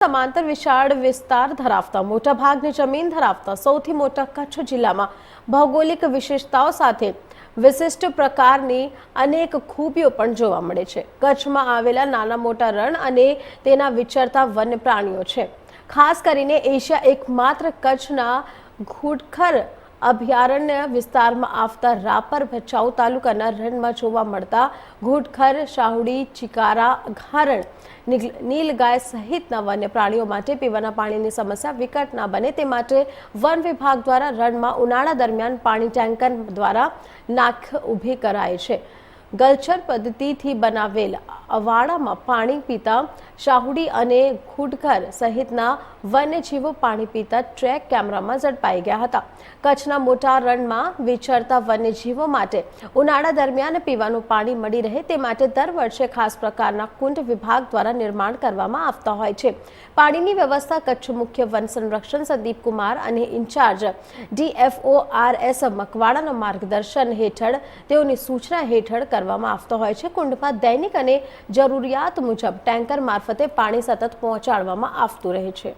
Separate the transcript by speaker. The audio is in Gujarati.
Speaker 1: સમાંતર વિશાળ વિસ્તાર ધરાવતા મોટાભાગની જમીન ધરાવતા, સૌથી મોટા કચ્છ જિલ્લામાં ભૌગોલિક વિશેષતાઓ સાથે વિશિષ્ટ પ્રકારની અનેક ખૂબીઓ પણ જોવા મળે છે. કચ્છમાં આવેલા નાના મોટા રણ અને તેના વિચરતા વન્ય પ્રાણીઓ છે. ખાસ કરીને એશિયા એકમાત્ર કચ્છના ઘુડખર અભયારણ્ય વિસ્તારમાં આવતા રાપર ભચાઉ તાલુકાના રણમાં જોવા મળતા ઘૂટખર, શાહુડી, ચિકારા, ઘારણ નીલગાય સહિતના વન્ય પ્રાણીઓ માટે પીવાના પાણીની સમસ્યા વિકટ ના બને. તે માટે વન વિભાગ દ્વારા રણમાં ઉનાળા દરમિયાન પાણી ટેન્કર દ્વારા નાખ ઊભી કરાય છે. ગલચર પદ્ધતિથી બનાવેલ અવાડામાં પાણી પીતા શાહુડી અને ખુડખર સહિતના વન્યજીવો પાણી પીતા ટ્રેક કેમેરામાં ઝડપાઈ ગયા હતા. કચ્છના મોટા રણમાં વિચરતા વન્યજીવો માટે ઉનાળા દરમિયાન પીવાનું પાણી મળી રહે તે માટે દર વર્ષે ખાસ પ્રકારના કુંડ વિભાગ દ્વારા નિર્માણ કરવામાં આવતા હોય છે. પાણીની વ્યવસ્થા કચ્છ મુખ્ય વન સંરક્ષણ સંદીપ કુમાર અને ઇન્ચાર્જ ડીએફઓ આર એસ મકવાડાના માર્ગદર્શન હેઠળ તેઓની સૂચના હેઠળ કરવામાં આવતો હોય છે. કુંડમાં દૈનિક અને જરૂરિયાત મુજબ ટેન્કર મારફતે પાણી સતત પહોંચાડવામાં આવતું રહે છે.